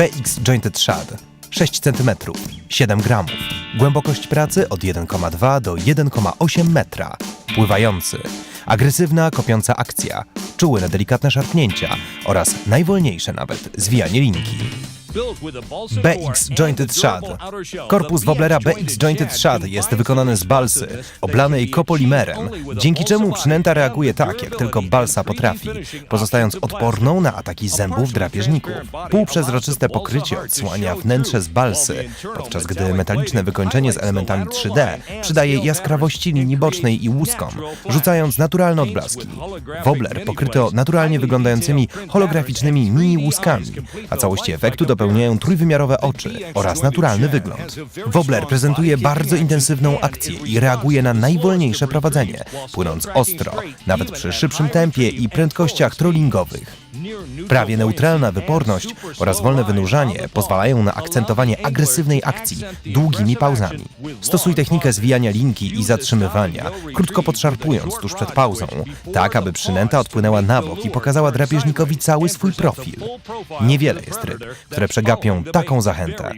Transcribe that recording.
BX Jointed Shad 6 cm, 7 gramów. Głębokość pracy od 1,2 do 1,8 metra. Pływający. Agresywna, kopiąca akcja. Czuły na delikatne szarpnięcia oraz najwolniejsze nawet zwijanie linki. BX Jointed Shad. Korpus Woblera BX Jointed Shad jest wykonany z balsy, oblanej kopolimerem, dzięki czemu przynęta reaguje tak, jak tylko balsa potrafi, pozostając odporną na ataki zębów drapieżników. Półprzezroczyste pokrycie odsłania wnętrze z balsy, podczas gdy metaliczne wykończenie z elementami 3D przydaje jaskrawości linii bocznej i łuskom, rzucając naturalne odblaski. Wobbler pokryto naturalnie wyglądającymi holograficznymi mini łuskami, a całości efektu dopełniają trójwymiarowe oczy oraz naturalny wygląd. Wobbler prezentuje bardzo intensywną akcję i reaguje na najwolniejsze prowadzenie, płynąc ostro, nawet przy szybszym tempie i prędkościach trollingowych. Prawie neutralna wyporność oraz wolne wynurzanie pozwalają na akcentowanie agresywnej akcji długimi pauzami. Stosuj technikę zwijania linki i zatrzymywania, krótko podszarpując tuż przed pauzą, tak aby przynęta odpłynęła na bok i pokazała drapieżnikowi cały swój profil. Niewiele jest ryb, które przegapią taką zachętę.